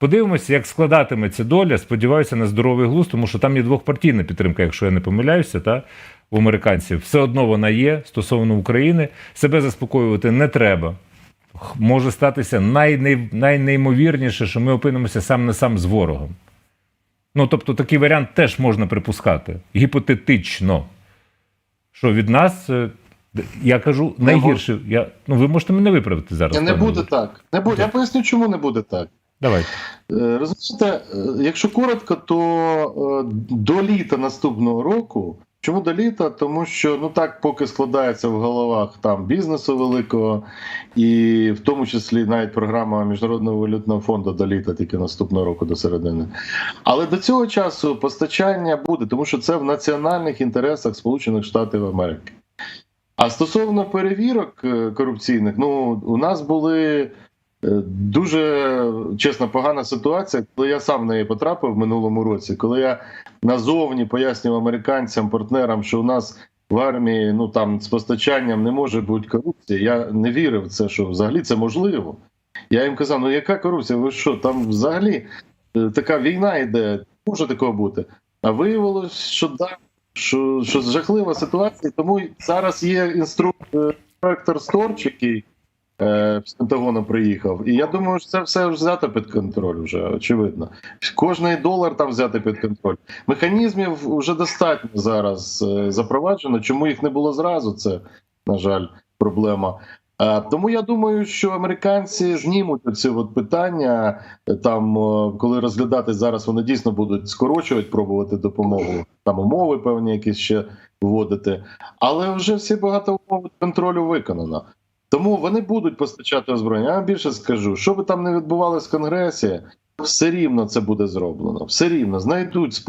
Подивимося, як складатиметься доля. Сподіваюся на здоровий глузд, тому що там є двохпартійна підтримка, якщо я не помиляюся, та у американців все одно вона є стосовно України. Себе заспокоювати не треба. Може статися найней, найнеймовірніше, що ми опинимося сам на сам з ворогом. Ну, тобто, такий варіант теж можна припускати. Гіпотетично. Що від нас, е, я кажу, найгірше. Я, ну, ви можете мене виправити зараз. Не буде так. Не буде. Я поясню, чому не буде так. Давайте. Е, Розумієте, е, якщо коротко, то е, до літа наступного року. Чому до літа? Тому що ну так поки складається в головах там бізнесу великого, і в тому числі навіть програма Міжнародного валютного фонду до літа, тільки наступного року до середини. Але до цього часу постачання буде, тому що це в національних інтересах Сполучених Штатів Америки. А стосовно перевірок корупційних, ну у нас були Дуже чесно погана ситуація, коли я сам в неї потрапив в минулому році, коли я назовні пояснював американцям, партнерам, що у нас в армії ну там з постачанням не може бути корупція. Я не вірив в це, що взагалі це можливо. Я їм казав: ну яка корупція? Ви що? Там взагалі е, така війна йде, може такого бути. А виявилось, що да, що, що жахлива ситуація. Тому зараз є інструктор Сторч, який е, з Пентагону приїхав. І я думаю, що це все взято під контроль, вже очевидно. Кожний долар там взяти під контроль. Механізмів вже достатньо зараз е, запроваджено. Чому їх не було зразу? Це, на жаль, проблема. Е, Тому я думаю, що американці знімуть ці от питання е, там, е, коли розглядати зараз, вони дійсно будуть скорочувати, пробувати допомогу, там умови певні якісь ще вводити. Але вже всі багато умов контролю виконано. Тому вони будуть постачати озброєння. Я більше скажу, що би там не відбувалося в Конгресі, все рівно це буде зроблено. Все рівно знайдуть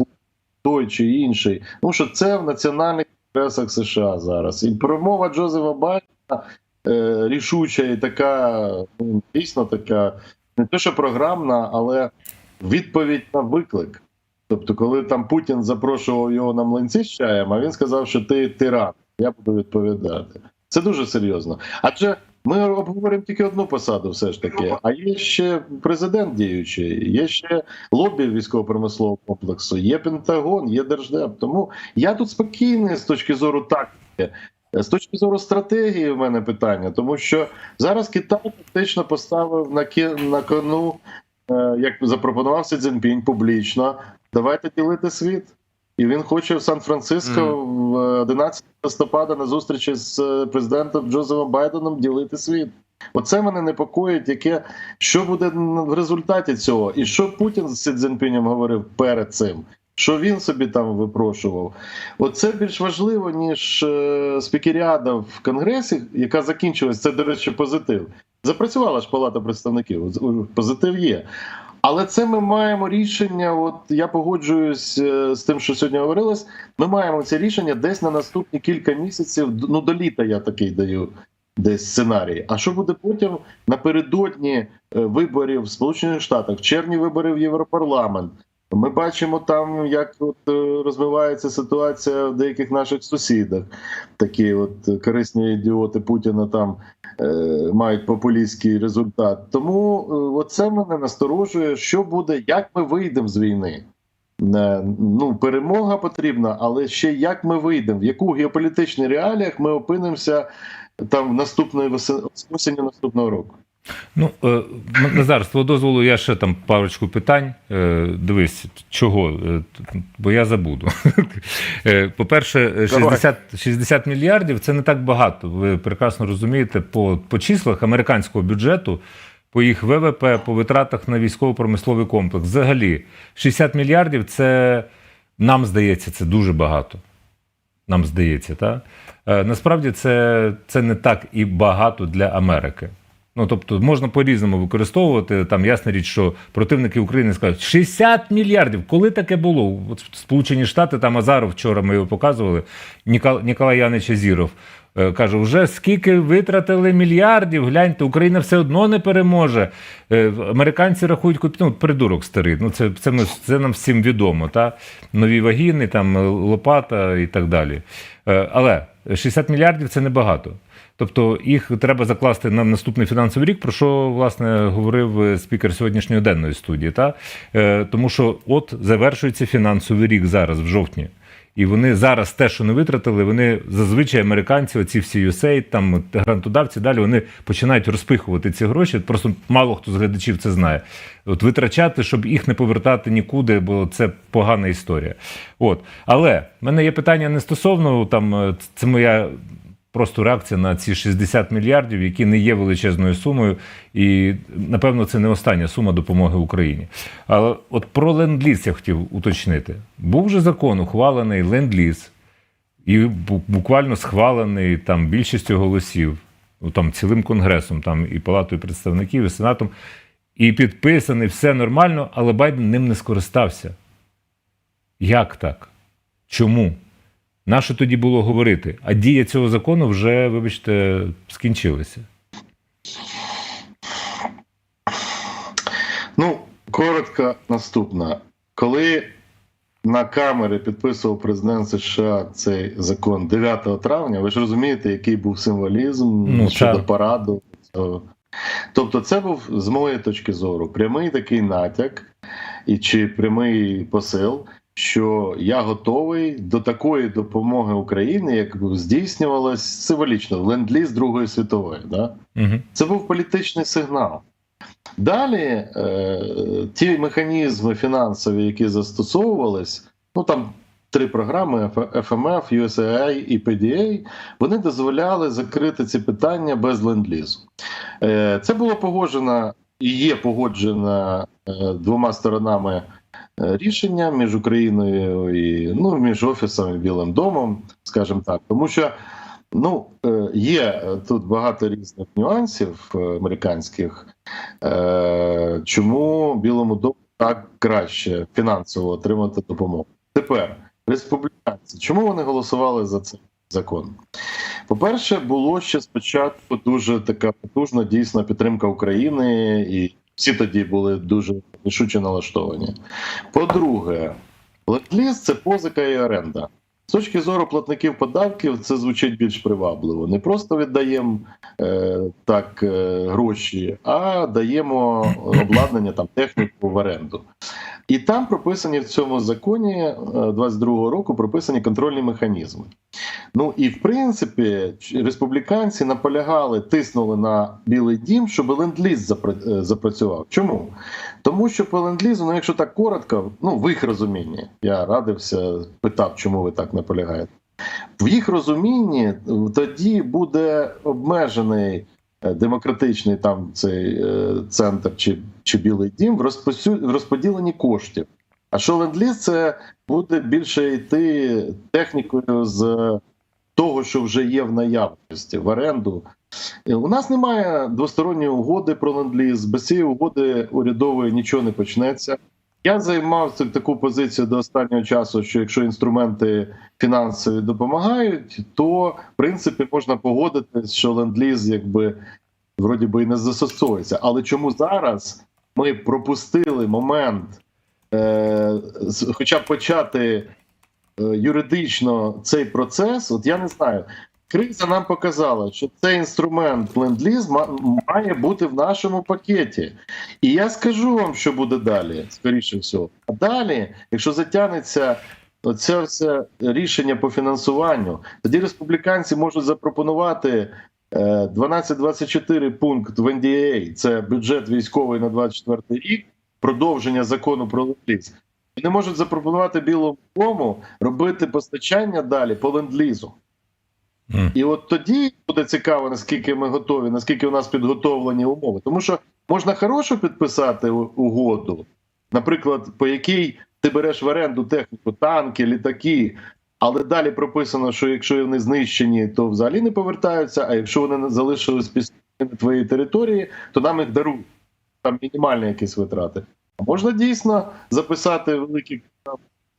той чи інший. Тому що це в національних інтересах США зараз. І промова Джозефа Байдена е, рішуча і така, ну, дійсно така, не те, що програмна, але відповідь на виклик. Тобто, коли там Путін запрошував його на млинці з чаєм, а він сказав, що ти тиран, я буду відповідати. Це дуже серйозно. Адже ми обговоримо тільки одну посаду, все ж таки. А є ще президент діючий, є ще лобі військово-промислового комплексу, є Пентагон, є Держдеп. Тому я тут спокійний з точки зору тактики. З точки зору стратегії, в мене питання, тому що зараз Китай фактично поставив на ки- на кону, е, як запропонував Сі Цзіньпінь публічно. Давайте ділити світ. І він хоче в Сан-Франциско в е, 11 листопада на зустрічі з е, президентом Джозефом Байденом ділити світ. Оце мене непокоїть, яке що буде в результаті цього, і що Путін з Сі Цзіньпінем говорив перед цим. Що він собі там випрошував? Оце більш важливо, ніж е, спікеріада в Конгресі, яка закінчилась. Це, до речі, позитив. Запрацювала ж Палата представників. Позитив є. Але це ми маємо рішення. От я погоджуюсь е, з тим, що сьогодні говорилось. Ми маємо це рішення десь на наступні кілька місяців. Ну до літа я такий даю десь сценарій. А що буде потім напередодні е, виборів в Сполучених Штатах, в червні виборів в Європарламент? Ми бачимо там, як от е, розвивається ситуація в деяких наших сусідах. Такі от корисні ідіоти Путіна там е, мають популістський результат. Тому е, оце мене насторожує, що буде, як ми вийдемо з війни. Е, Ну, перемога потрібна, але ще як ми вийдемо, в яку геополітичних реаліях ми опинимося там в наступної осені наступного року. Ну, е, Назар, з твого дозволу, я ще там парочку питань. Е, Дивись, чого? Е, Бо я забуду. Е, По-перше, 60, 60 мільярдів це не так багато. Ви прекрасно розумієте, по, по числах американського бюджету, по їх ВВП, по витратах на військово-промисловий комплекс. Взагалі, 60 мільярдів це нам здається, це дуже багато. Нам здається, так? Насправді це, це не так і багато для Америки. Ну, тобто, можна по-різному використовувати. Там ясна річ, що противники України скажуть 60 мільярдів. Коли таке було? От Сполучені Штати, там Азаров вчора ми його показували. Нікол- Ніколай Янич Азіров е, каже: вже скільки витратили мільярдів, гляньте, Україна все одно не переможе. Е, Американці рахують ну, придурок старий. Ну, це, це, ми, це нам всім відомо. Та? Нові вагіни, там, е, лопата і так далі. Але 60 мільярдів це небагато. Тобто їх треба закласти на наступний фінансовий рік, про що власне говорив е, спікер сьогоднішньої денної студії. Та? Е, тому що от завершується фінансовий рік зараз, в жовтні. І вони зараз те, що не витратили, вони зазвичай американці, оці всі USAID, там грантодавці, далі вони починають розпихувати ці гроші. Просто мало хто з глядачів це знає. От витрачати, щоб їх не повертати нікуди, бо це погана історія. От, але в мене є питання не стосовно там, е, це моя просто реакція на ці 60 мільярдів, які не є величезною сумою, і напевно це не остання сума допомоги Україні. Але от про ленд-ліз я хотів уточнити. Був же закон, ухвалений ленд-ліз, і буквально схвалений там більшістю голосів, ну, там цілим конгресом, там і Палатою представників, і Сенатом, і підписаний, все нормально, але Байден ним не скористався. Як так? Чому? Нащо тоді було говорити? А дія цього закону вже, вибачте, скінчилася. Ну, коротко наступне. Коли на камери підписував президент США цей закон 9 травня, ви ж розумієте, який був символізм Ну, щодо так. параду. Тобто, це був з моєї точки зору прямий такий натяк і чи прямий посил, що я готовий до такої допомоги Україні, як здійснювалась символічно ленд-ліз Другої світової. Да? Угу. Це був політичний сигнал. Далі е, ті механізми фінансові, які застосовувались, ну там три програми FMF, USAI і PDA, вони дозволяли закрити ці питання без ленд-лізу. Е, це було погоджено і є погоджено е, двома сторонами рішення між Україною і ну, між Офісом і Білим домом, скажімо так, тому що. Ну, е, є е, тут багато різних нюансів е, американських, е, чому Білому дому так краще фінансово отримати допомогу. Тепер республіканці, чому вони голосували за цей закон? По-перше, було ще спочатку дуже така потужна дійсна підтримка України, і всі тоді були дуже рішуче налаштовані. По-друге, ленд-ліз – це позика і оренда. З точки зору платників податків, це звучить більш привабливо. Не просто віддаємо е, так е, гроші, а даємо обладнання, там техніку в оренду. І там прописані в цьому законі е, 22-го року прописані контрольні механізми. Ну і в принципі, республіканці наполягали, тиснули на Білий Дім, щоб ленд-ліз е, запрацював. Чому? Тому що по ленд-лізу, ну якщо так коротко, ну в їх розумінні, я радився, питав, чому ви так наполягаєте. В їх розумінні е, тоді буде обмежений е, демократичний там цей е, центр чи, чи Білий Дім в розподіленні коштів. А що ленд-ліз це буде більше йти технікою з того, що вже є в наявності, в оренду. Е, У нас немає двосторонньої угоди про ленд-ліз. Без цієї угоди урядової нічого не почнеться. Я займав таку позицію до останнього часу, що якщо інструменти фінансові допомагають, то в принципі можна погодитись, що ленд-ліз якби вроді би і не застосовується. Але чому зараз ми пропустили момент, е, хоча б почати е, юридично цей процес, от я не знаю. Криза нам показала, що цей інструмент ленд-ліз ма- має бути в нашому пакеті. І я скажу вам, що буде далі, скоріше всього. А далі, якщо затягнеться оце все рішення по фінансуванню, тоді республіканці можуть запропонувати е, 1224 пункт в NDA, це бюджет військовий на 24 рік, продовження закону про ленд-ліз. Вони можуть запропонувати Білому дому робити постачання далі по ленд-лізу. І от тоді буде цікаво, наскільки ми готові, наскільки у нас підготовлені умови. Тому що можна хорошу підписати угоду, наприклад, по якій ти береш в оренду техніку, танки, літаки. Але далі прописано, що якщо вони знищені, то взагалі не повертаються. А якщо вони залишились після твоєї території, то нам їх дарують. Там мінімальні якісь витрати. А можна дійсно записати великі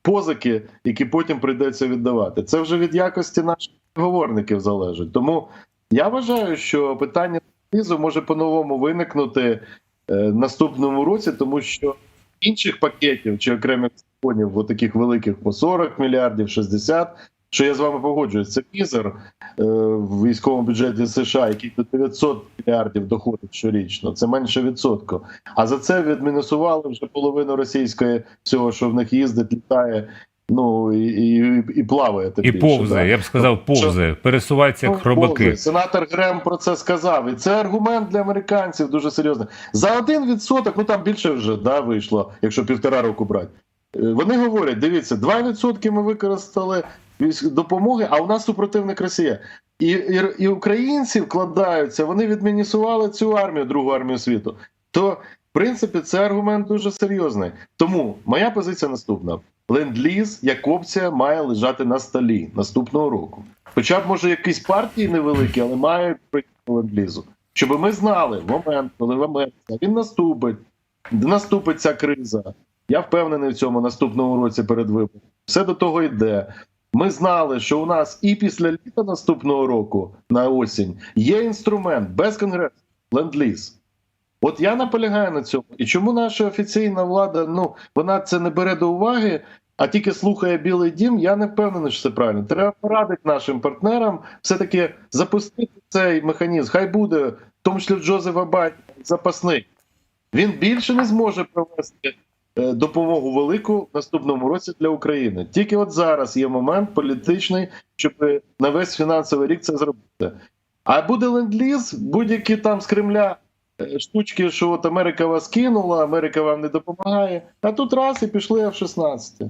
позики, які потім прийдеться віддавати. Це вже від якості наших переговорників залежить. Тому я вважаю, що питання візу може по-новому виникнути е, наступному році, тому що інших пакетів чи окремих законів, от таких великих по 40 мільярдів, 60, що я з вами погоджуюсь, це мізер е, в військовому бюджеті США, який до 900 мільярдів доходить щорічно. Це менше відсотку. А за це відмінусували вже половину російської всього, що в них їздить, літає. Ну і, і, і плаває тим І більше, да. повзає, я б сказав, повзає, пересувається як Ну, хробаки. повзає. Сенатор Грем про це сказав. І це аргумент для американців дуже серйозний. За один відсоток, ну там більше вже да, вийшло, якщо півтора року брати. Е, Вони говорять: дивіться, 2% ми використали допомоги, а у нас супротивник Росія. І, і, і українці вкладаються, вони відмінісували цю армію, другу армію світу. То, принципі, це аргумент дуже серйозний. Тому моя позиція наступна: ленд-ліз як опція має лежати на столі наступного року. Хоча б може якісь партії невеликі, але мають прийти ленд-лізу. Щоб ми знали момент, коли в Америці він наступить, наступить ця криза. Я впевнений в цьому наступному році перед вибором. Все до того йде. Ми знали, що у нас і після літа наступного року на осінь є інструмент без конгресу ленд-ліз. От я наполягаю на цьому. І чому наша офіційна влада ну вона це не бере до уваги, а тільки слухає Білий Дім, я не впевнений, що це правильно. Треба порадити нашим партнерам все-таки запустити цей механізм. Хай буде, в тому числі Джозефа Байдена, запасний. Він більше не зможе провести е, допомогу велику в наступному році для України. Тільки от зараз є момент політичний, щоб на весь фінансовий рік це зробити. А буде ленд-ліз, будь-які там з Кремля штучки, що от Америка вас кинула, Америка вам не допомагає. А тут раз і пішли F-16.